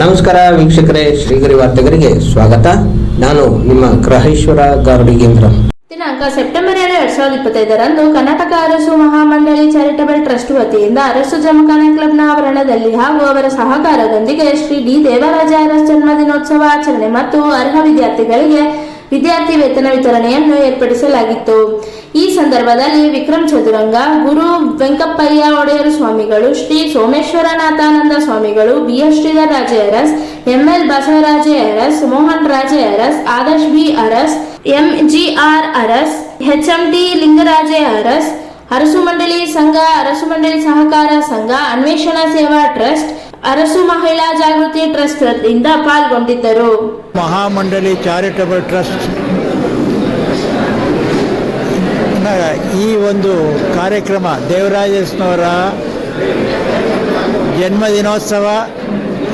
ನಮಸ್ಕಾರ ವೀಕ್ಷಕರೇ, ಶ್ರೀಗರಿ ವಾರ್ತೆಗರಿಗೆ ಸ್ವಾಗತ. ನಾನು ನಿಮ್ಮ ಗ್ರಹೇಶ್ವರ ಗಾರ್ಡಿಗೇಂದ್ರ ದಿನಾಂಕ ಸೆಪ್ಟೆಂಬರ್ ಎರಡು, ಎರಡ್ ಸಾವಿರದ ಇಪ್ಪತ್ತೈದರಂದು ಕರ್ನಾಟಕ ಅರಸು ಮಹಾಮಂಡಳಿ ಚಾರಿಟಬಲ್ ಟ್ರಸ್ಟ್ ವತಿಯಿಂದ ಅರಸು ಜಮಖಾನ ಕ್ಲಬ್ನ ಆವರಣದಲ್ಲಿ ಹಾಗೂ ಅವರ ಸಹಕಾರದೊಂದಿಗೆ ಶ್ರೀ ಡಿ. ದೇವರಾಜ ಅರಸ್ ಜನ್ಮದಿನೋತ್ಸವ ಆಚರಣೆ ಮತ್ತು ಅರ್ಹ ವಿದ್ಯಾರ್ಥಿಗಳಿಗೆ ವಿದ್ಯಾರ್ಥಿ ವೇತನ ವಿತರಣೆಯನ್ನು ಏರ್ಪಡಿಸಲಾಗಿತ್ತು. ಈ ಸಂದರ್ಭದಲ್ಲಿ ವಿಕ್ರಮ್ ಚದುರಂಗ, ಗುರು ವೆಂಕಪ್ಪಯ್ಯ ಒಡೆಯರ್ ಸ್ವಾಮಿಗಳು, ಶ್ರೀ ಸೋಮೇಶ್ವರನಾಥಾನಂದ ಸ್ವಾಮಿಗಳು, B S Sridhar Raje Aras M L Basavaraje Aras Mohan Raje Aras Adarsh B Aras, M G R Aras, H M T Lingaraje Aras Arasu ಮಂಡಳಿ ಸಂಘ, ಅರಸು ಮಂಡಳಿ ಸಹಕಾರ ಸಂಘ, ಅನ್ವೇಷಣಾ ಸೇವಾ ಟ್ರಸ್ಟ್, ಅರಸು ಮಹಿಳಾ ಜಾಗೃತಿ ಟ್ರಸ್ಟ್ ಪಾಲ್ಗೊಂಡಿದ್ದರು. ಮಹಾಮಂಡಳಿ ಚಾರಿಟಬಲ್ ಟ್ರಸ್ಟ್ನ ಈ ಒಂದು ಕಾರ್ಯಕ್ರಮ ದೇವರಾಜಸ್ನವರ ಜನ್ಮದಿನೋತ್ಸವ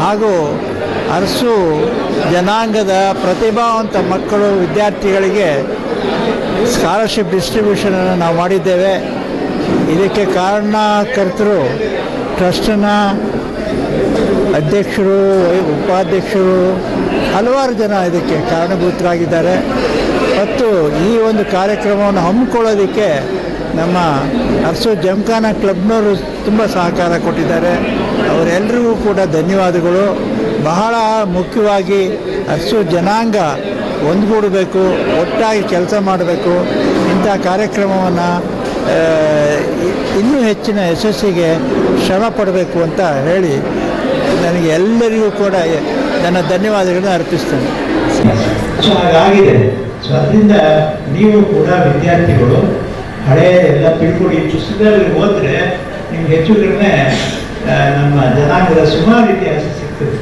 ಹಾಗೂ ಅರಸು ಜನಾಂಗದ ಪ್ರತಿಭಾವಂತ ಮಕ್ಕಳು ವಿದ್ಯಾರ್ಥಿಗಳಿಗೆ ಸ್ಕಾಲರ್ಶಿಪ್ ಡಿಸ್ಟ್ರಿಬ್ಯೂಷನನ್ನು ನಾವು ಮಾಡಿದ್ದೇವೆ. ಇದಕ್ಕೆ ಕಾರಣಕರ್ತರು ಟ್ರಸ್ಟನ್ನ ಅಧ್ಯಕ್ಷರು, ಉಪಾಧ್ಯಕ್ಷರು ಹಲವಾರು ಜನ ಇದಕ್ಕೆ ಕಾರಣಭೂತರಾಗಿದ್ದಾರೆ. ಮತ್ತು ಈ ಒಂದು ಕಾರ್ಯಕ್ರಮವನ್ನು ಹಮ್ಮಿಕೊಳ್ಳೋದಕ್ಕೆ ನಮ್ಮ ಅರಸು ಜಮ್ಖಾನ ಕ್ಲಬ್ನವರು ತುಂಬ ಸಹಕಾರ ಕೊಟ್ಟಿದ್ದಾರೆ. ಅವರೆಲ್ಲರಿಗೂ ಕೂಡ ಧನ್ಯವಾದಗಳು. ಬಹಳ ಮುಖ್ಯವಾಗಿ ಅರಸು ಜನಾಂಗ ಒಂದುಗೂಡಬೇಕು, ಒಟ್ಟಾಗಿ ಕೆಲಸ ಮಾಡಬೇಕು. ಇಂಥ ಕಾರ್ಯಕ್ರಮವನ್ನು ಇನ್ನೂ ಹೆಚ್ಚಿನ ಯಶಸ್ಸಿಗೆ ಶ್ರಮ ಪಡಬೇಕು ಅಂತ ಹೇಳಿ ನನಗೆ ಎಲ್ಲರಿಗೂ ಕೂಡ ನನ್ನ ಧನ್ಯವಾದಗಳನ್ನು ಅರ್ಪಿಸ್ತೇನೆ. ಸೊ ಅದರಿಂದ ನೀವು ಕೂಡ ವಿದ್ಯಾರ್ಥಿಗಳು ಹಳೆ ಎಲ್ಲ ತಿಳ್ಕೊಂಡು ಈ ಪುಸ್ತಕದಲ್ಲಿ ಓದಿದ್ರೆ ನಿಮ್ಗೆ ಹೆಚ್ಚು ಕಡಿಮೆ ನಮ್ಮ ಜನಾಂಗದ ಸುಮಾರು ಇತಿಹಾಸ ಸಿಗ್ತದೆ.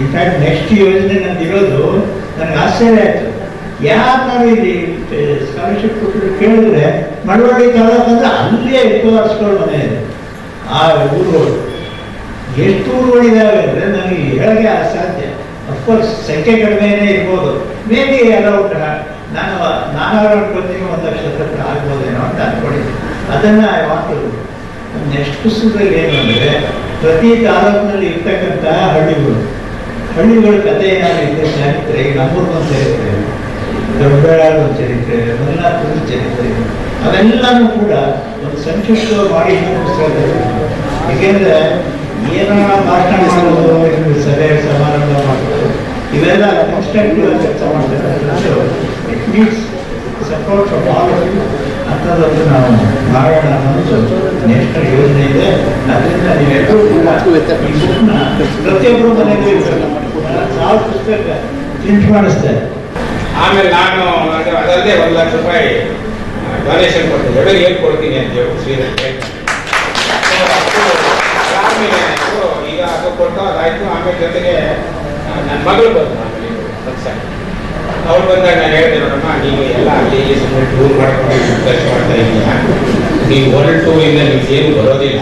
ಇನ್ಫ್ಯಾಕ್ಟ್ ನೆಕ್ಸ್ಟ್ ಯೋಜನೆ ನಂದು ಇರೋದು, ನನಗೆ ಆಶ್ಚರ್ಯ ಆಯಿತು. ಯಾರು ಇಲ್ಲಿ ಸ್ಕಾಲರ್ಶಿಪ್ ಕೊಟ್ಟರು ಕೇಳಿದ್ರೆ, ಮಳವಳ್ಳಿ ತಾಲೂಕು ಅಂದ್ರೆ ಅಲ್ಲೇ ಇಪ್ಪತ್ತು ಮನೆ ಇದೆ. ಆ ಊರುಗಳು ಎಷ್ಟು ಊರುಗಳಿದಾವೆ ಅಂದರೆ ನನಗೆ ಹೇಳಕ್ಕೆ ಅಸಾಧ್ಯ. ಅಫ್ಕೋರ್ಸ್ ಸಂಖ್ಯೆ ಕಡಿಮೆನೇ ಇರ್ಬೋದು. ಮೇ ಬಿ ಅಲೌಟ್ ನಾನು ನಾನು ಅನ್ಕೊತೀನಿ ಒಂದು ಹತ್ರ ಆಗ್ಬೋದೇನೋ ಅಂತ ಅನ್ಕೊಂಡಿದ್ದೆ ಅದನ್ನು ಮಾತು ನೆಕ್ಸ್ಟ್ ಪುಸ್ತಕದಲ್ಲಿ ಏನು ಅಂದರೆ, ಪ್ರತಿ ತಾಲೂಕಿನಲ್ಲಿ ಇರ್ತಕ್ಕಂಥ ಹಳ್ಳಿಗಳು. ಹಳ್ಳಿಗಳ ಕಥೆ ಏನಾದ್ರು ಇದ್ದರೆ ಚರಿತ್ರೆ, ಈಗ ನಮ್ಮೂರ್ಗೊಂದು ಚರಿತ್ರೆ. ದೊಡ್ಡ ಒಂದು ಚರಿತ್ರೆ ಮಲ್ನಾಥದ ಚರಿತ್ರೆ. ಅವೆಲ್ಲನೂ ಕೂಡ ಒಂದು ಸಂಕ್ಷಿಪ್ತವಾಗಿ ಮಾಡಿ ಪುಸ್ತಕದಲ್ಲಿ. ಏಕೆಂದರೆ ಏನೋ ಭಾಷಣ ಸಭೆ, ಸಮಾರಂಭ ಕನ್ಸ್ಟ್ರಕ್ಟಿವ್ ಕೆಲಸ ಮಾಡ್ತಾರೆ it needs support of all of you ಅಂಥದ್ದೊಂದು ನಾವು ಮಾಡೋಣ ಅನ್ನೋದು ನೆಕ್ಸ್ಟ್ ಯೋಜನೆ ಇದೆ ಅದರಿಂದ ನೀವೆಲ್ಲರೂ ಕೂಡ ಪ್ರತಿಯೊಬ್ಬರು ಮನೆಯಲ್ಲಿ ಸಾವಿರ ಪುಸ್ತಕ ಪ್ರಿಂಟ್ ಮಾಡಿಸ್ತಾರೆ ಆಮೇಲೆ ನಾನು ಅದರಲ್ಲೇ ಒಂದು ಲಕ್ಷ ರೂಪಾಯಿ ಡೊನೇಷನ್ ಕೊಡ್ತೀನಿ. ಎಲ್ಲರಿಗೆ ಏನು ಕೊಡ್ತೀನಿ ಅಂತ ಶ್ರೀರಂಗೆ ಆಮೇಲೆ ಈಗ ಅದು ಕೊಟ್ಟು ಅದಾಯ್ತು. ಆಮೇಲೆ ಜೊತೆಗೆ ನನ್ನ ಮಗಳು ಬಂದು. ವರ್ಷ ಬಂದಾಗ ನಾನು ಹೇಳಿದೆ, ನೋಡಮ್ಮ, ನೀವು ಎಲ್ಲ ಅಲ್ಲಿ ಸುಮ್ಮನೆ ಟೂರ್ ಮಾಡ್ಕೊಂಡು ಖರ್ಚು ಮಾಡ್ತಾ ಇದ್ದೀಯಾ ನೀವು ಇಂದ ನಿಮ್ಗೆ ಏನು ಬರೋದಿಲ್ಲ.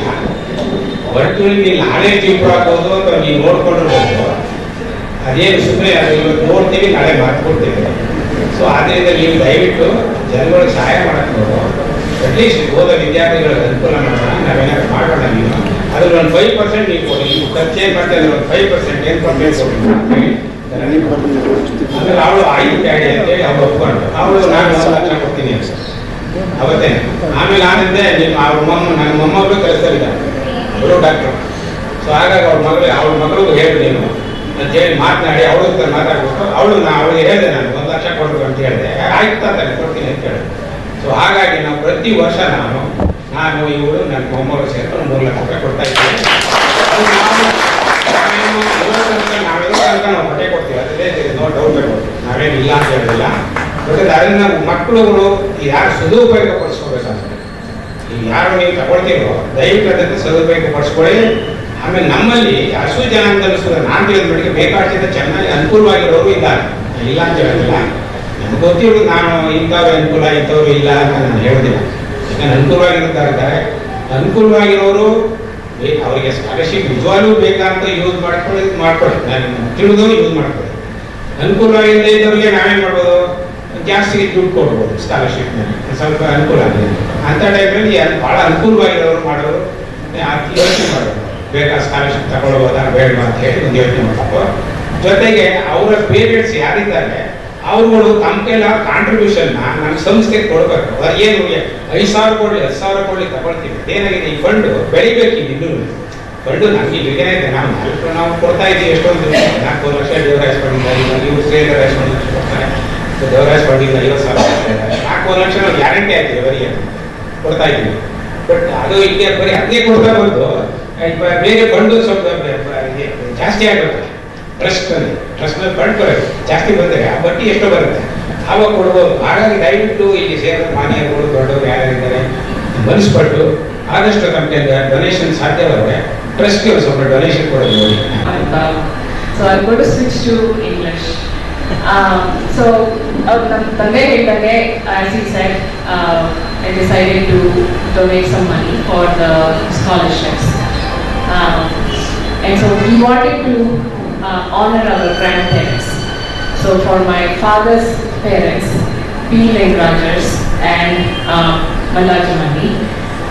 ಇಂದ ಇಲ್ಲಿ ನಾಳೆ ಜೀಪ್ ಹಾಕೋದು ಅಂತ ನೀವು ನೋಡ್ಕೊಂಡಿರ್ಬೋದು. ಅದೇನು ಸುಮ್ಮನೆ ಅದು ಇವತ್ತು ನೋಡ್ತೀವಿ ನಾಳೆ ಮಾಡ್ಕೊಡ್ತೀವಿ ಸೊ ಆದ್ದರಿಂದ ನೀವು ದಯವಿಟ್ಟು ಜನಗಳಿಗೆ ಸಹಾಯ ಮಾಡಕ್ಕೆ ಅಟ್ಲೀಸ್ಟ್ ಓದೋ ವಿದ್ಯಾರ್ಥಿಗಳಿಗೆ ಅನುಕೂಲ ಮಾಡೋಣ ನಾವೇನಾದ್ರು ಮಾಡೋಣ ನೀವು. ಅದ್ರಲ್ಲಿ ಒಂದು ಫೈವ್ ಪರ್ಸೆಂಟ್ ನೀವು ಕೊಡಿ. ನೀವು ಖರ್ಚು ಏನು ಮಾಡ್ತೀವಿ ಅದ್ರ ಒಂದು ಫೈವ್ ಪರ್ಸೆಂಟ್ ಏನು ಕೊಡ್ತೀವಿ ಕೊಡಿ ಅಂತ ಆಮೇಲೆ ಅವಳು ಐದು ಡ್ಯಾಡಿ ಅಂತೇಳಿ ಅವ್ರು ಒಪ್ಕೊಂಡು ಅವಳು, ನಾನು ಲಕ್ಷ ಕೊಡ್ತೀನಿ ಅಂತ. ಅವತ್ತೇ, ಆಮೇಲೆ ಆನಂದೆ ನಿಮ್ಮ ಅವ್ರ ಮೊಮ್ಮ ನನ್ನ ಮೊಮ್ಮಗಳು ಕಲಿಸ್ತಾರಿದ್ದಾರೆ ಅವರು ಡಾಕ್ಟ್ರು ಸೊ ಹಾಗಾಗಿ ಅವ್ರ ಮಗಳು ಅವ್ರ ಮಗಳಿಗೂ ಹೇಳಿ ನೀನು. ಅಂತ ಹೇಳಿ ಮಾತನಾಡಿ, ಅವಳು ಹತ್ರ ಮಾತಾಡ್ಬಿಟ್ಟು, ಅವಳು, ನಾ ಅವಳಿಗೆ ಹೇಳಿದೆ ನಾನು ಒಂದು ಲಕ್ಷ ಕೊಡ್ಬೇಕು ಅಂತ ಹೇಳಿದೆ. ಆಯ್ತು ತಾನೆ ಕೊಡ್ತೀನಿ ಅಂತ ಹೇಳಿದೆ ಸೊ ಹಾಗಾಗಿ ನಾವು ಪ್ರತಿ ವರ್ಷ ನಾನು ನಾನು ಇವರು ನನ್ನ ಮೊಮ್ಮಗಳು ಸೇರ್ಕೊಂಡು ಮೂರು ಲಕ್ಷ ರೂಪಾಯಿ ಕೊಡ್ತಾ ಇದ್ದೀನಿ ನಾವೆಲ್ಲ ತನಕ ನಾವು ಕೊಡ್ತೀವಿ, ಅದೇ ನೋ ಡೌಟ್ ನಾವೇನು ಇಲ್ಲ ಅಂತ ಹೇಳಿಲ್ಲ ಬಟ್ ಅದರಿಂದ ಮಕ್ಕಳುಗಳು ಯಾರು ಸದುಪಯೋಗ ಪಡಿಸ್ಕೋಬೇಕಾಗ್ತದೆ ಈಗ ಯಾರು ನೀವು ತಗೊಳ್ತೀರೋ, ದಯವಿಟ್ಟು ಅದಕ್ಕೆ ಸದುಪಯೋಗ ಪಡಿಸ್ಕೊಳ್ಳಿ ಆಮೇಲೆ ನಮ್ಮಲ್ಲಿ ಹಸು ಅಂತ ಅನಿಸ್ತದೆ ನಾನು ತಿಳಿದ ಮಟ್ಟಿಗೆ ಬೇಕಾದಷ್ಟು ಚೆನ್ನಾಗಿ ಅನುಕೂಲವಾಗಿರೋರು ಇದ್ದಾರೆ. ಇಲ್ಲ ಅಂತ ಹೇಳಿಲ್ಲ ನಮ್ಗೆ ಗೊತ್ತಿರೋದು ನಾನು ಇಂಥವ್ರು ಅನುಕೂಲ, ಇಂಥವ್ರು ಇಲ್ಲ ಅಂತ ನಾನು ಹೇಳಿದಿಲ್ಲ. ಅನುಕೂಲವಾಗಿರ್ತಾರೆ ಅನುಕೂಲವಾಗಿರೋರು ಅವರಿಗೆ ಸ್ಕಾಲರ್ಶಿಪ್ ನಿಜವಾಗ್ಲೂ ಬೇಕಂತ ಯೂಸ್ ಮಾಡ್ಕೊಳ್ಳಿ ಮಾಡ್ಕೊಳ್ಳಿ. ನಾನು ತಿಳಿದವರು ಯೂಸ್ ಮಾಡ್ಕೊಳ್ಳಿ. ಅನುಕೂಲವಾಗಿಲ್ಲದೆ ಇದ್ದವ್ರಿಗೆ ನಾವೇನು ಮಾಡ್ಬೋದು. ಜಾಸ್ತಿ ದುಡ್ಡು ಕೊಡ್ಬೋದು ಸ್ಕಾಲರ್ಶಿಪ್ ಸ್ವಲ್ಪ ಅನುಕೂಲ ಆಗಿದೆ. ಅಂಥ ಟೈಮಲ್ಲಿ ಭಾಳ ಅನುಕೂಲವಾಗಿರೋರು ಮಾಡೋರು ಯೋಚನೆ ಮಾಡೋದು ಬೇಕಾದ ಸ್ಕಾಲರ್ಶಿಪ್ ತಗೊಳ್ಬೋದಾ ಬೇಡ ಅಂತ ಹೇಳಿ ಒಂದು ಯೋಚನೆ ಮಾಡಬೇಕು ಜೊತೆಗೆ ಅವರ ಪೇರೆಂಟ್ಸ್ ಯಾರಿದ್ದಾರೆ ಅವ್ರುಗಳು ತಮ್ಮ ಕೈಲ ಕಾಂಟ್ರಿಬ್ಯೂಷನ್ ನಮ್ಮ ಸಂಸ್ಥೆಗೆ ಕೊಡ್ಬೇಕು. ಏನು ಐದು ಸಾವಿರ ಕೊಡ್ಲಿ ಹತ್ತು ಸಾವಿರ ಕೊಡ್ಲಿ ತಗೊಳ್ತೀವಿ. ಏನಾಗಿದೆ ಈ ಫಂಡ್ ಬೆಳಿಬೇಕು ಇನ್ನೂ ಫಂಡು ನಮಗೆ ಇಲ್ಲಿಗೆ ಇದೆ. ನಾವು ನಾಲ್ಕು ನಾವು ಕೊಡ್ತಾ ಇದ್ದೀವಿ ಎಷ್ಟೊಂದು ನಾಲ್ಕು ಲಕ್ಷ ದೇವರಾಜ್ ಫಂಡಿಂದ ಇವರು ಶ್ರೀಧರಾಜ್ ಫಂಡ್ ಕೊಡ್ತಾರೆ. ದೇವರಾಜ್ ಫಂಡಿಂದ ಐವತ್ತು ಸಾವಿರ. ನಾಲ್ಕು ಲಕ್ಷ ನಾವು ಗ್ಯಾರಂಟಿ ಆಯ್ತೀವಿ ಅವರಿಗೆ ಕೊಡ್ತಾ ಇದ್ದೀವಿ. ಬಟ್ ಅದು ಇಲ್ಲಿ ಬರೀ ಹಂಗೆ ಕೊಡ್ತಾ ಬಂದು ಬೇರೆ ಫಂಡು ಸ್ವಲ್ಪ ಜಾಸ್ತಿ ಆಗುತ್ತೆ. ಟ್ರಸ್ಟ್ ಟ್ರಸ್ಟ್ ಫಂಡ್ ಜಾಸ್ತಿ ಬಂದರೆ ಬಟ್ಟಿ ಎಷ್ಟು ಬರುತ್ತೆ? ಆವಾಗ ಕೊಡ್ಬೋದು. ಹಾಗಾಗಿ ದಯವಿಟ್ಟು ಇಲ್ಲಿ ಸೇರ ಪಾನಿಯರ್ ದೊಡ್ಡವರು ಯಾರಿದ್ದಾರೆ ಮನಸ್ಪಟ್ಟು ಆದಷ್ಟು ನಮಗೆ ಡೊನೇಷನ್ ಸಾಧ್ಯ ಟ್ರಸ್ಟ್ಗೆ ಒಂದು ಸ್ವಲ್ಪ ಡೊನೇಷನ್ ಕೊಡೋದು ಸೊ ಅಲ್ಲಿ ಕೊಟ್ಟು ಸಿಕ್ಸ್ ಟು ಇಂಗ್ಲಿಷ್ ಸೊ ಅವ್ರು ನಮ್ಮ ತಂದೆ ಬೇಕಾದರೆ I since sight I decided to make money for the So for my father's parents, P. Rangers and um, Malajamani,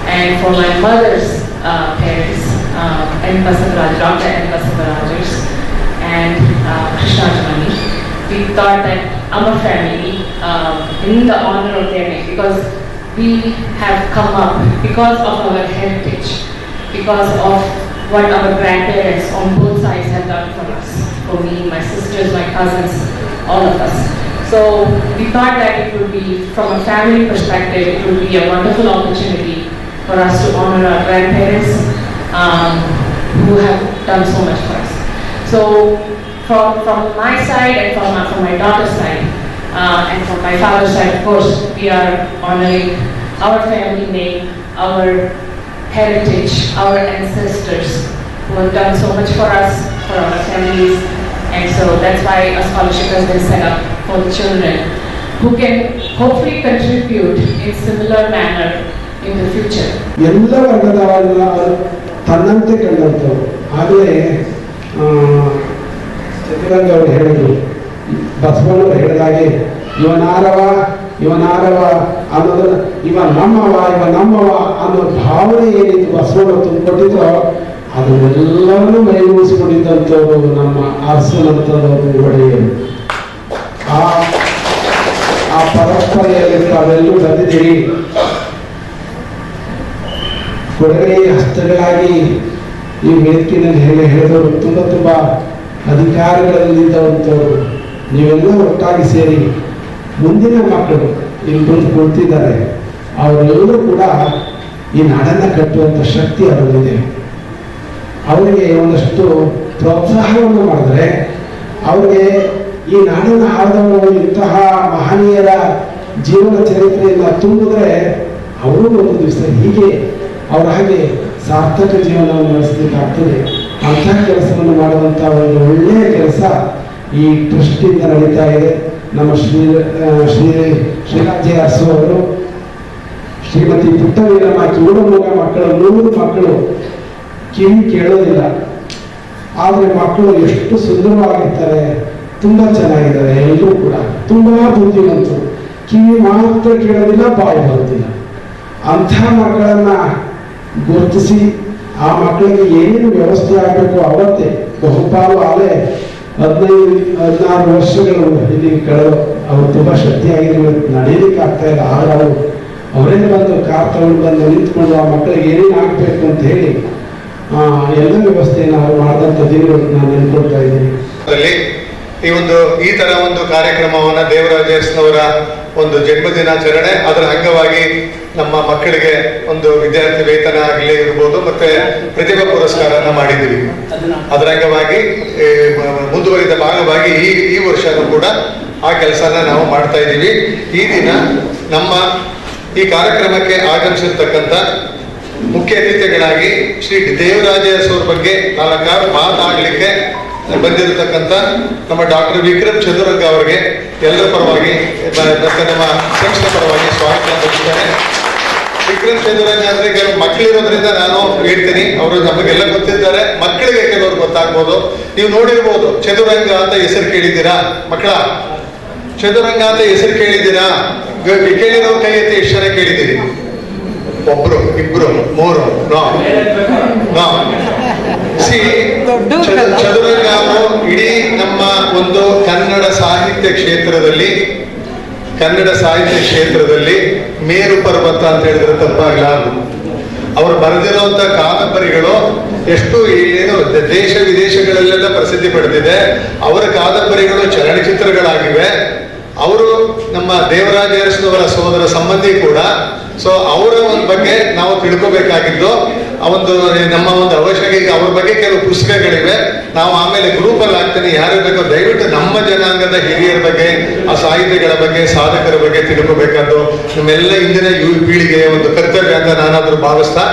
and for my mother's uh, parents, uh, N. Basavaraj, Dr. N. Basavarajers, and uh, Krishna Jamani, we thought that our family, um, in the honor of their name, because we have come up because of our heritage, because of what our grandparents on both sides have done for us, for me, my sisters, my cousins, all of us. So we thought that it would be, from a family perspective, it would be a wonderful opportunity for us to honor our grandparents um, who have done so much for us. So from, from my side and from, from my daughter's side, uh, and from my father's side, of course, we are honoring our family name, our heritage, our ancestors who have done so much for us, for our families. And so that's why a scholarship has been set up for the children who can hopefully contribute in similar manner in the future. ಎಲ್ಲ ವರ್ಗದವರನ್ನ ತನ್ನಂತೆ ಕಂಡಂಥವ್ರು ಆಗಲೇ ಚತುರಂಗ ಅವರು ಹೇಳಿದ್ರು ಬಸವಣ್ಣವ್ರು ಹೇಳಿದಾಗೆ ಇವನಾರವ ಇವನಾರವ ಅನ್ನೋದನ್ನ ಇವ ನಮ್ಮವ ಇವ ನಮ್ಮವ ಅನ್ನೋ ಭಾವನೆ ಏನಿತ್ತು ಬಸವಣ್ಣ ತುಂಬಿಕೊಟ್ಟಿದ್ರೋ ಅದನ್ನೆಲ್ಲವನ್ನೂ ಮೈಗೂಡಿಸಿಕೊಂಡಿದ್ದಂಥವರು ನಮ್ಮ ಅರಸನಂತದವರು ಒಡೆಯರು. ಆ ಪರಂಪರೆಯಲ್ಲಿ ತಾವೆಲ್ಲೂ ಬಂದಿದ್ದೀರಿ. ಕೊಡಗೈ ಹಸ್ತಗಳಾಗಿ ಈ ವೇದಿಕೆಯಲ್ಲಿ ಹೇಳಿ ಹೇಳಿದವರು ತುಂಬ ತುಂಬ ಅಧಿಕಾರಗಳಲ್ಲಿದ್ದವಂಥವ್ರು. ನೀವೆಲ್ಲ ಒಟ್ಟಾಗಿ ಸೇರಿ ಮುಂದಿನ ಮಕ್ಕಳು ಇಲ್ಲಿ ಬಂದು ಅವರೆಲ್ಲರೂ ಕೂಡ ಈ ನಾಡನ್ನು ಕಟ್ಟುವಂಥ ಶಕ್ತಿ ಅವರಲ್ಲಿದೆ. ಅವರಿಗೆ ಒಂದಷ್ಟು ಪ್ರೋತ್ಸಾಹವನ್ನು ಮಾಡಿದ್ರೆ ಅವರಿಗೆ ಈ ನಾಡಿನ ಆಳದವರು ಇಂತಹ ಮಹನೀಯರ ಜೀವನ ಚರಿತ್ರೆಯಿಂದ ತುಂಬಿದ್ರೆ ಅವರು ಒಂದು ದಿವಸ ಹೀಗೆ ಅವರ ಹಾಗೆ ಸಾರ್ಥಕ ಜೀವನವನ್ನು ನಡೆಸಲಿಕ್ಕಾಗ್ತದೆ. ಅಂಥ ಕೆಲಸವನ್ನು ಮಾಡುವಂಥ ಒಂದು ಒಳ್ಳೆಯ ಕೆಲಸ ಈ ಟ್ರಸ್ಟಿಂದ ನಡೀತಾ ಇದೆ. ನಮ್ಮ ಶ್ರೀ ಶ್ರೀ ಶ್ರೀರಾಜ್ಯ ಅರಸು ಅವರು ಶ್ರೀಮತಿ ಪುಟ್ಟವೀರಮ್ಮ ಕಿವುಡಮೂಗ ಮಕ್ಕಳು ನೂರು ಮಕ್ಕಳು ಕಿವಿ ಕೇಳೋದಿಲ್ಲ. ಆದರೆ ಮಕ್ಕಳು ಎಷ್ಟು ಸುಂದರವಾಗಿರ್ತಾರೆ. ತುಂಬ ಚೆನ್ನಾಗಿದ್ದಾರೆ ಎಲ್ಲರೂ ಕೂಡ. ತುಂಬ ಬುದ್ಧಿವಂತರು. ಕಿವಿ ಮಾತ್ರ ಕೇಳೋದಿಲ್ಲ, ಬಾಯಿ ಬರೋದಿಲ್ಲ. ಅಂಥ ಮಕ್ಕಳನ್ನ ಗುರುತಿಸಿ ಆ ಮಕ್ಕಳಿಗೆ ಏನೇನು ವ್ಯವಸ್ಥೆ ಆಗಬೇಕು ಅವತ್ತೇ. ಬಹುಪಾಲು ಆಲೆ ಹದಿನೈದು, ಹದಿನಾರು ವರ್ಷಗಳು ಇಲ್ಲಿ ಕಳೆದು ಅವರು ತುಂಬ ಶಕ್ತಿಯಾಗಿರೋ ನಡೀಲಿಕ್ಕೆ ಆಗ್ತಾ ಇಲ್ಲ ಆಗ ಅವರು ಅವರೇ ಬಂದು ಕಾರ್ ತಗೊಂಡು ಬಂದು ನಿಂತ್ಕೊಂಡು ಆ ಮಕ್ಕಳಿಗೆ ಏನೇನು ಆಗಬೇಕು ಅಂತ ಹೇಳಿ ಎಲ್ಲ ವ್ಯವಸ್ಥೆಯನ್ನು ಅವರು ಮಾಡಿದಂಥ ನಾನು ನೆನ್ಕೊಳ್ತಾ ಇದ್ದೀನಿ. ಈ ಒಂದು, ಈ ತರ ಒಂದು ಕಾರ್ಯಕ್ರಮವನ್ನ ದೇವರಾಜೇಶ್ನವರ ಒಂದು ಜನ್ಮ ದಿನಾಚರಣೆ ಅದರ ಅಂಗವಾಗಿ ನಮ್ಮ ಮಕ್ಕಳಿಗೆ ಒಂದು ವಿದ್ಯಾರ್ಥಿ ವೇತನ ಆಗಲಿ ಇರ್ಬೋದು, ಮತ್ತೆ ಪ್ರತಿಭಾ ಪುರಸ್ಕಾರನ ಮಾಡಿದ್ದೀವಿ. ಅದರ ಅಂಗವಾಗಿ ಮುಂದುವರಿದ ಭಾಗವಾಗಿ ಈ ಈ ವರ್ಷನೂ ಕೂಡ ಆ ಕೆಲಸನ ನಾವು ಮಾಡ್ತಾ ಇದ್ದೀವಿ. ಈ ದಿನ ನಮ್ಮ ಈ ಕಾರ್ಯಕ್ರಮಕ್ಕೆ ಆಗಮಿಸಿರ್ತಕ್ಕಂಥ ಮುಖ್ಯ ಅತಿಥಿಗಳಾಗಿ ಶ್ರೀ ದೇವರಾಜೇಶ್ವರ ಬಗ್ಗೆ ನಾಲ್ಕಾರು ಮಾತಾಡಲಿಕ್ಕೆ ಬಂದಿರತಕ್ಕಂಥ ನಮ್ಮ ಡಾಕ್ಟರ್ ವಿಕ್ರಮ್ ಚಂದ್ರಂಗ ಅವರಿಗೆ ಎಲ್ಲರ ಪರವಾಗಿ ನಮ್ಮ ಸಂಸ್ಥೆ ಪರವಾಗಿ ಸ್ವಾಗತ ಬಯಸ್ತೇನೆ ವಿಕ್ರಮ್ ಚಂದ್ರಂಗ ಅಂದ್ರೆ ಕೆಲವು ಮಕ್ಕಳಿರೋದ್ರಿಂದ ನಾನು ಹೇಳ್ತೀನಿ. ಅವರು ನಮಗೆಲ್ಲ ಗೊತ್ತಿದ್ದಾರೆ ಮಕ್ಕಳಿಗೆ ಕೆಲವರು ಗೊತ್ತಾಗ್ಬೋದು. ನೀವು ನೋಡಿರ್ಬೋದು, ಚದುರಂಗ ಅಂತ ಹೆಸರು ಕೇಳಿದ್ದೀರಾ? ಮಕ್ಕಳ, ಚದುರಂಗ ಅಂತ ಹೆಸರು ಕೇಳಿದ್ದೀರಾ? ಕೇಳಿರೋ ಕೈ ಅಂತ ಎಷ್ಟು ಜನ ಕೇಳಿದ್ದೀರಿ? ಒಬ್ರು ಇಬ್ರು ಮೂರು ನೋ ನೋ ಸಿ ಇಡೀ ನಮ್ಮ ಒಂದು ಕನ್ನಡ ಸಾಹಿತ್ಯ ಕ್ಷೇತ್ರದಲ್ಲಿ ಕನ್ನಡ ಸಾಹಿತ್ಯ ಕ್ಷೇತ್ರದಲ್ಲಿ ಮೇರು ಪರ್ವತ ಅಂತ ಹೇಳಿದ್ರೆ ತಪ್ಪಾಗಲಾರದು ಅವರು ಬರೆದಿರುವಂತ ಕಾದಂಬರಿಗಳು ಎಷ್ಟು ಏನು ದೇಶ ವಿದೇಶಗಳಲ್ಲೆಲ್ಲ ಪ್ರಸಿದ್ಧಿ ಪಡೆದಿದೆ. ಅವರ ಕಾದಂಬರಿಗಳು ಚಲನಚಿತ್ರಗಳಾಗಿವೆ. ಅವರು ನಮ್ಮ ದೇವರಾಜ ಅರಸನವರ ಸಹೋದರ ಸಂಬಂಧಿ ಕೂಡ. ಸೊ ಅವರ ಒಂದು ಬಗ್ಗೆ ನಾವು ತಿಳ್ಕೋಬೇಕಾಗಿದ್ದು, ಆ ಒಂದು ನಮ್ಮ ಒಂದು ಅವಶ್ಯಕ ಅವ್ರ ಬಗ್ಗೆ ಕೆಲವು ಪುಸ್ತಕಗಳಿವೆ. ನಾವು ಆಮೇಲೆ ಗ್ರೂಪ್ ಅಲ್ಲಿ ಹಾಕ್ತೀನಿ. ಯಾರು ಬೇಕೋ, ದಯವಿಟ್ಟು ನಮ್ಮ ಜನಾಂಗದ ಹಿರಿಯರ ಬಗ್ಗೆ, ಆ ಸಾಹಿತ್ಯಗಳ ಬಗ್ಗೆ, ಸಾಧಕರ ಬಗ್ಗೆ ತಿಳ್ಕೋಬೇಕಾದ್ದು. ನಮ್ಮೆಲ್ಲ ಇಂದಿನ ಯುವ ಪೀಳಿಗೆಯ ಒಂದು ಕರ್ತವ್ಯ ಅಂತ ನಾನಾದ್ರೂ ಭಾವಿಸ್ತಾ,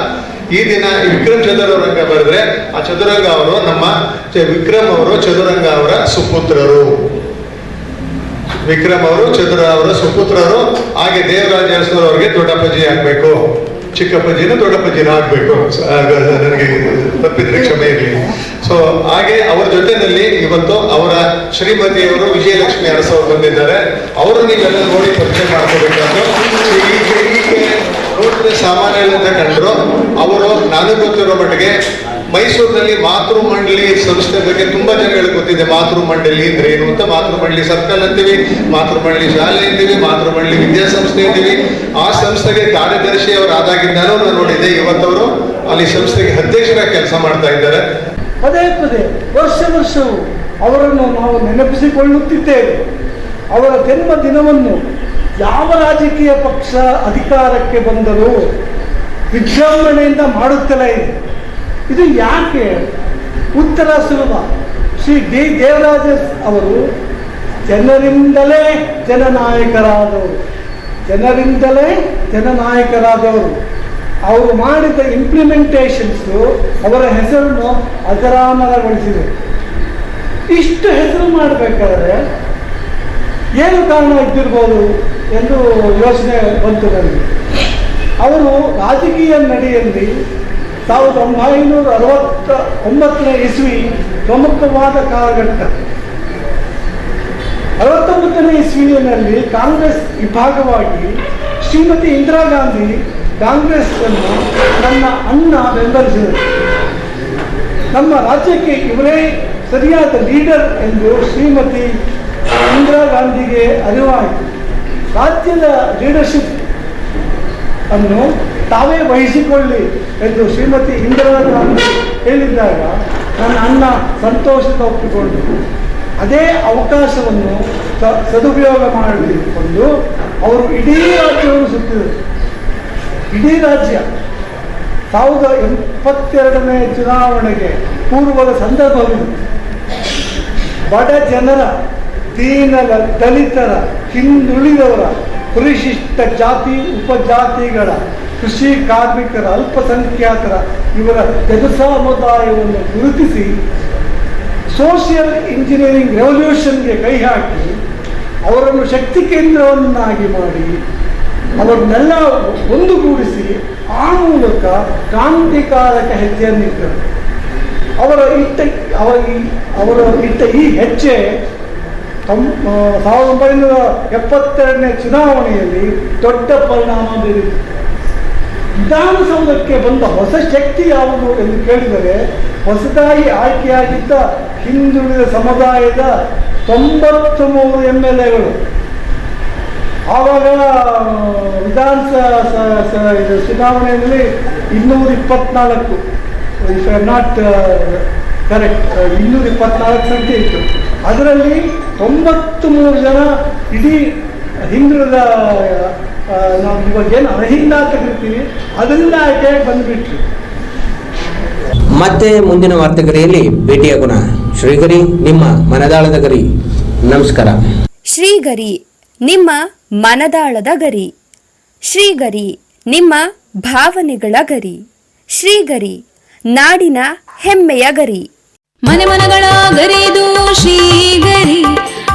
ಈ ದಿನ ವಿಕ್ರಮ್ ಚದುರಂಗ ಬರೆದ್ರೆ, ಆ ಚದುರಂಗ ಅವರು ನಮ್ಮ ವಿಕ್ರಮ್ ಅವರು, ಚದುರಂಗ ಅವರ ಸುಪುತ್ರರು. ವಿಕ್ರಮ್ ಅವರು, ಚಂದ್ರ ಅವರ ಸುಪುತ್ರರು ಹಾಗೆ ದೇವರಾಜ ಅರಸನವರು ಅವರಿಗೆ ದೊಡ್ಡಪ್ಪಜಿ ಆಗ್ಬೇಕು. ಚಿಕ್ಕಪ್ಪಜಿನ ದೊಡ್ಡಪ್ಪಜಿನ ಆಗ್ಬೇಕು. ನನಗೆ ತಪ್ಪಿದ್ರೆ ಕ್ಷಮೆ ಇರಲಿ. ಸೊ ಹಾಗೆ ಅವರ ಜೊತೆನಲ್ಲಿ ಇವತ್ತು ಅವರ ಶ್ರೀಮತಿಯವರು ವಿಜಯಲಕ್ಷ್ಮಿ ಅರಸವರು ಬಂದಿದ್ದಾರೆ. ಅವರು ನೀವೆಲ್ಲ ನೋಡಿ ಪರಿಚಯ ಮಾಡ್ಕೋಬೇಕಾದ್ರು ಸಾಮಾನ್ಯ ಕಂಡ್ರು ಅವರು, ನಾನು ಗೊತ್ತಿರೋ ಮಟ್ಟಿಗೆ ಮೈಸೂರಿನಲ್ಲಿ ಮಾತೃ ಮಂಡಳಿ ಸಂಸ್ಥೆ ಬಗ್ಗೆ ತುಂಬಾ ಜನಗಳಿಗೆ ಗೊತ್ತಿದೆ ಮಾತೃ ಮಂಡಳಿ ಅಂದ್ರೆ ಏನು ಅಂತ ಮಾತೃ ಮಂಡಳಿ ಸರ್ಕಲ್ ಅಂತೀವಿ ಮಾತೃ ಮಂಡಳಿ ಶಾಲೆ ಅಂತೀವಿ ಮಾತೃ ಮಂಡಳಿ ವಿದ್ಯಾಸಂಸ್ಥೆ ಅಂತೀವಿ. ಆ ಸಂಸ್ಥೆಗೆ ಕಾರ್ಯದರ್ಶಿ ಅವರು ಆದಾಗಿದ್ದಾರೆ ನಾನು ನೋಡಿದೆ ಇವತ್ತವರು ಅಲ್ಲಿ ಸಂಸ್ಥೆಗೆ ಅಧ್ಯಕ್ಷರಾಗಿ ಕೆಲಸ ಮಾಡ್ತಾ ಇದ್ದಾರೆ. ಪದೇ ಪದೇ ವರ್ಷ ವರ್ಷವೂ ಅವರನ್ನು ನಾವು ನೆನಪಿಸಿಕೊಳ್ಳುತ್ತಿದ್ದೇವೆ. ಅವರ ಜನ್ಮ ದಿನವನ್ನು ಯಾವ ರಾಜಕೀಯ ಪಕ್ಷ ಅಧಿಕಾರಕ್ಕೆ ಬಂದರೂ ವಿಜೃಂಭಣೆಯಿಂದ ಮಾಡುತ್ತಲೇ ಇದೆ. ಇದು ಯಾಕೆ? ಉತ್ತರ ಸುಲಭ. ಶ್ರೀ ಡಿ. ದೇವರಾಜ ಅವರು ಜನರಿಂದಲೇ ಜನನಾಯಕರಾದವರು. ಜನರಿಂದಲೇ ಜನನಾಯಕರಾದವರು. ಅವರು ಮಾಡಿದ ಇಂಪ್ಲಿಮೆಂಟೇಷನ್ಸು ಅವರ ಹೆಸರನ್ನು ಅಜರಾಮರಗೊಳಿಸಿದೆ. ಇಷ್ಟು ಹೆಸರು ಮಾಡಬೇಕಾದ್ರೆ ಏನು ಕಾರಣ ಇದ್ದಿರ್ಬೋದು ಎಂದು ಯೋಚನೆ ಬಂತು ನನಗೆ. ಅವರು ರಾಜಕೀಯ ನಡೆಯಲ್ಲಿ ಸಾವಿರದ ಒಂಬೈನೂರ ಅರವತ್ತ ಒಂಬತ್ತನೇ ಇಸ್ವಿ ಪ್ರಮುಖವಾದ ಕಾಲಘಟ್ಟ ಅರವತ್ತೊಂಬತ್ತನೇ ಇಸ್ವಿಯಲ್ಲಿ ಕಾಂಗ್ರೆಸ್ ವಿಭಾಗವಾಗಿ ಶ್ರೀಮತಿ ಇಂದಿರಾ ಗಾಂಧಿ ಕಾಂಗ್ರೆಸ್ ಅನ್ನು ನನ್ನ ಅಣ್ಣ ಬೆಂಬಲಿಸಿದರು. ನಮ್ಮ ರಾಜ್ಯಕ್ಕೆ ಇವರೇ ಸರಿಯಾದ ಲೀಡರ್ ಎಂದು ಶ್ರೀಮತಿ ಇಂದಿರಾ ಗಾಂಧಿಗೆ ಅರಿವಾಯಿತು. ರಾಜ್ಯದ ಲೀಡರ್ಶಿಪ್ ಅನ್ನು ತಾವೇ ವಹಿಸಿಕೊಳ್ಳಿ ಎಂದು ಶ್ರೀಮತಿ ಇಂದಿರಾ ಹೇಳಿದ್ದಾಗ ನನ್ನ ಅಣ್ಣ ಸಂತೋಷದ ಒಪ್ಪಿಕೊಂಡು ಅದೇ ಅವಕಾಶವನ್ನು ಸದುಪಯೋಗ ಮಾಡಿಕೊಂಡು ಅವರು ಇಡೀ ರಾಜ್ಯವನ್ನು ಸುತ್ತಿದರು. ಇಡೀ ರಾಜ್ಯ ಸಾವಿರದ ಎಪ್ಪತ್ತೆರಡನೇ ಚುನಾವಣೆಗೆ ಪೂರ್ವದ ಸಂದರ್ಭವಿದೆ. ಬಡ ಜನರ, ದೀನರ, ದಲಿತರ, ಹಿಂದುಳಿದವರ ಪರಿಶಿಷ್ಟ ಜಾತಿ, ಉಪಜಾತಿಗಳ, ಕೃಷಿ ಕಾರ್ಮಿಕರ, ಅಲ್ಪಸಂಖ್ಯಾತರ ಇವರ ಜನಸಮುದಾಯವನ್ನು ಗುರುತಿಸಿ ಸೋಷಿಯಲ್ ಇಂಜಿನಿಯರಿಂಗ್ ರೆವಲ್ಯೂಷನ್ಗೆ ಕೈ ಹಾಕಿ ಅವರನ್ನು ಶಕ್ತಿ ಕೇಂದ್ರವನ್ನಾಗಿ ಮಾಡಿ ಅವರನ್ನೆಲ್ಲ ಒಂದುಗೂಡಿಸಿ ಆ ಮೂಲಕ ಕ್ರಾಂತಿಕಾರಕ ಹೆಜ್ಜೆಯನ್ನಿಟ್ಟರು. ಅವರ ಇಟ್ಟ ಅವರು ಇಟ್ಟ ಈ ಹೆಜ್ಜೆ ತೊಂ ಆ, ಸಾವಿರದ ಒಂಬೈನೂರ ಎಪ್ಪತ್ತೆರಡನೇ ಚುನಾವಣೆಯಲ್ಲಿ ದೊಡ್ಡ ಪರಿಣಾಮ ಬೀರಿತು. ವಿಧಾನಸೌಧಕ್ಕೆ ಬಂದ ಹೊಸ ಶಕ್ತಿ ಯಾವುದು ಎಂದು ಕೇಳಿದರೆ ಹೊಸದಾಗಿ ಆಯ್ಕೆಯಾಗಿದ್ದ ಹಿಂದುಳಿದ ಸಮುದಾಯದ ತೊಂಬತ್ತು ಮೂರು ಎಂ ಎಲ್ ಎಗಳು ಆವಾಗ ವಿಧಾನಸಭಾ ಇದು ಚುನಾವಣೆಯಲ್ಲಿ ಇನ್ನೂರ ಇಪ್ಪತ್ನಾಲ್ಕು. ಇಫ್ ನಾಟ್ ಕರೆಕ್ಟ್ ಇನ್ನೂರ ಇಪ್ಪತ್ನಾಲ್ಕು ಸಂಖ್ಯೆ ಇತ್ತು. ಅದರಲ್ಲಿ ತೊಂಬತ್ತು ಮೂರು ಜನ ಇಡೀ ಹಿಂದುಳಿದ ನಾವು ಇವಾಗ ಏನು ಅಹಿಂದ ಅಂತ ಕರಿತೀವಿ ಅದರಿಂದ ಆಯ್ಕೆ ಬಂದುಬಿಟ್ರು. ಮತ್ತೆ ಮುಂದಿನ ವಾರ್ತೆಗರಿಯಲ್ಲಿ ಭೇಟಿಯಾಗೋಣ ಶ್ರೀಗರಿ ನಿಮ್ಮ ಮನದಾಳದ ಗರಿ. ನಮಸ್ಕಾರ. ಶ್ರೀಗರಿ ನಿಮ್ಮ ಮನದಾಳದ ಗರಿ. ಶ್ರೀಗರಿ ನಿಮ್ಮ ಭಾವನೆಗಳ ಗರಿ. ಶ್ರೀಗರಿ ನಾಡಿನ ಹೆಮ್ಮೆಯ ಗರಿ. ಮನೆ ಮನಗಳ ಗರಿದು ಶ್ರೀಗರಿ.